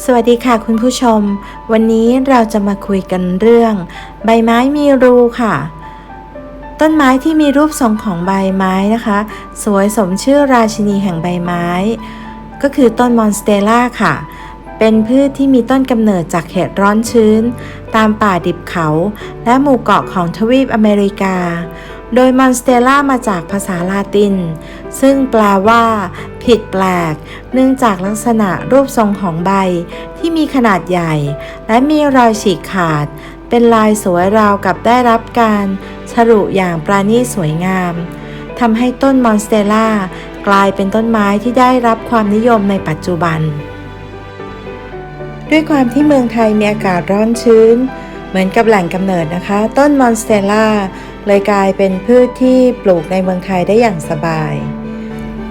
สวัสดีค่ะคุณผู้ชม วันนี้เราจะมาคุยกันเรื่อง ใบไม้มีรูค่ะ ต้นไม้ที่มีรูปทรงของใบไม้นะคะ สวยสมชื่อราชินีแห่งใบไม้ ก็คือต้นมอนสเตลล่าค่ะ เป็นพืชที่มีต้นกำเนิดจากเขตร้อนชื้น ตามป่าดิบเขา และหมู่เกาะของทวีปอเมริกา โดยมอนสเตล่ามาจากภาษาลาติน ซึ่งแปลว่า ผิดแปลก เนื่องจากลักษณะรูปทรงของใบที่มีขนาดใหญ่ และมีรอยฉีกขาด เป็นลายสวยราวกับได้รับการฉลุอย่างปราณีตสวยงามทำให้ต้นมอนสเตล่ากลายเป็นต้นไม้ที่ได้รับความนิยมในปัจจุบัน ด้วยความที่เมืองไทยมีอากาศร้อนชื้น เหมือนกับแหล่งกำเนิดนะคะ ต้นมอนสเตล่าเลยกลายเป็นพืชที่ปลูกในเมืองไทยได้อย่างสบาย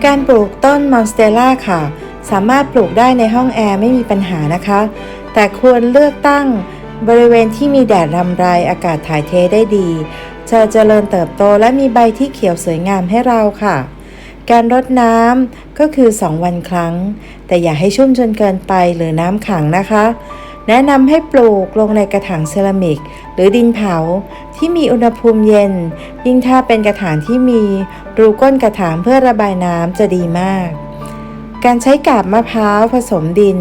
การปลูกต้นมอนสเตลล่าค่ะ สามารถปลูกได้ในห้องแอร์ไม่มีปัญหานะคะ แต่ควรเลือกตั้งบริเวณที่มีแดดรำไรอากาศถ่ายเทได้ดีจะเจริญเติบโตและมีใบที่เขียวสวยงามให้เราค่ะ การรดน้ำก็คือ 2 วันครั้ง แต่อย่าให้ชุ่มจนเกินไปหรือน้ำขังนะคะ แนะนำให้ปลูกลงในกระถางเซรามิก หรือดินเผาที่มีอุณหภูมิเย็น ยิ่งถ้าเป็นกระถางที่มีรูก้นกระถางเพื่อระบายน้ำจะดีมาก การใช้กาบมะพร้าวผสมดิน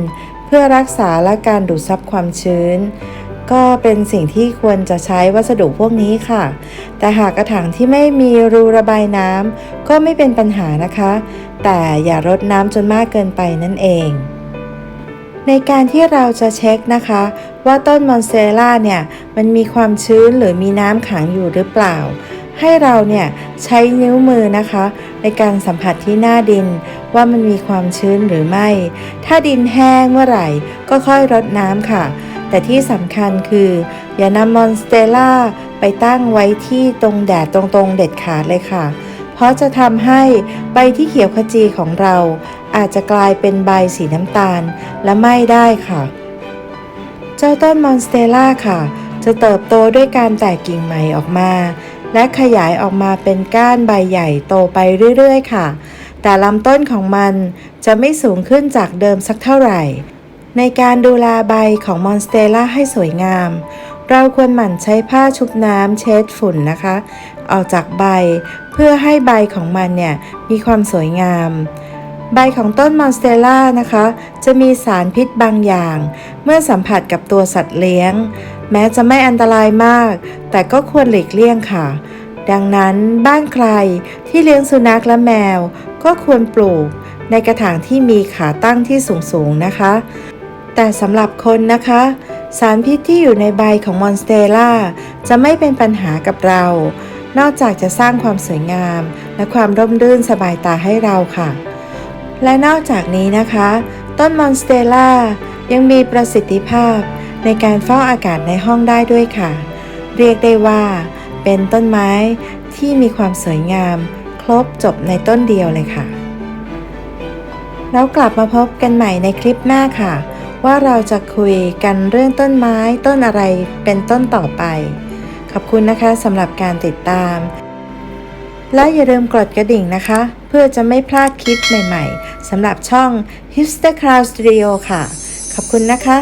เพื่อรักษาและการดูดซับความชื้น ก็เป็นสิ่งที่ควรจะใช้วัสดุพวกนี้ค่ะ แต่หากกระถางที่ไม่มีรูระบายน้ำก็ไม่เป็นปัญหานะคะ แต่อย่ารดน้ำจนมากเกินไปนั่นเอง ในการที่เราจะเช็คนะคะ ว่าต้นมอนเตลล่าเนี่ยมันมีความชื้นหรือมีน้ำขังอยู่หรือเปล่า ให้เราเนี่ยใช้นิ้วมือนะคะ ในการสัมผัสที่หน้าดินว่ามันมีความชื้นหรือไม่ ถ้าดินแห้งเมื่อไหร่ก็ค่อยรดน้ำค่ะ แต่ที่สำคัญคือ อย่านำมอนสเตล่าไปตั้งไว้ที่ตรงแดดตรงๆเด็ดขาดเลยค่ะ เพราะจะทำให้ใบที่เขียวขจีของเรา อาจจะกลายเป็นใบสีน้ำตาลและไหม้ได้ค่ะ เจ้าต้นมอนสเตลล่าค่ะ จะเติบโตด้วยการแตกกิ่งใหม่ออกมา และขยายออกมาเป็นก้านใบใหญ่โตไปเรื่อยๆ ค่ะ แต่ลำต้นของมันจะไม่สูงขึ้นจากเดิมสักเท่าไหร่ ในการดูแลใบของมอนสเตล่าให้สวยงาม เราควรหมั่นใช้ผ้าชุบน้ำเช็ดฝุ่นนะคะ ออกจากใบเพื่อให้ใบของมันเนี่ยมีความสวยงาม ใบของต้นมอนสเตล่านะคะ จะมีสารพิษบางอย่าง เมื่อสัมผัสกับตัวสัตว์เลี้ยง แม้จะไม่อันตรายมาก แต่ก็ควรหลีกเลี่ยงค่ะ ดังนั้นบ้านใครที่เลี้ยงสุนัขและแมว ก็ควรปลูกในกระถางที่มีขาตั้งที่สูงๆนะคะ แต่สำหรับคนนะคะ สารพิษที่อยู่ในใบของมอนสเตล่าจะไม่เป็นปัญหากับเรา นอกจากจะสร้างความสวยงาม และความร่มรื่นสบายตาให้เราค่ะ และนอกจากนี้นะคะ ต้นมอนสเตล่ายังมีประสิทธิภาพในการเฝ้าอากาศในห้องได้ด้วยค่ะ เรียกได้ว่า เป็นต้นไม้ที่มีความสวยงาม ครบจบในต้นเดียวเลยค่ะ แล้วกลับมาพบกันใหม่ในคลิปหน้าค่ะ ว่าเราจะคุยกันเรื่องต้นไม้ต้นอะไรเป็นต้นต่อไป ขอบคุณนะคะสำหรับการติดตาม และอย่าลืมกดกระดิ่งนะคะ เพื่อจะไม่พลาดคลิปใหม่ๆสำหรับช่อง Hipster Cloud Studio ค่ะ ขอบคุณนะคะ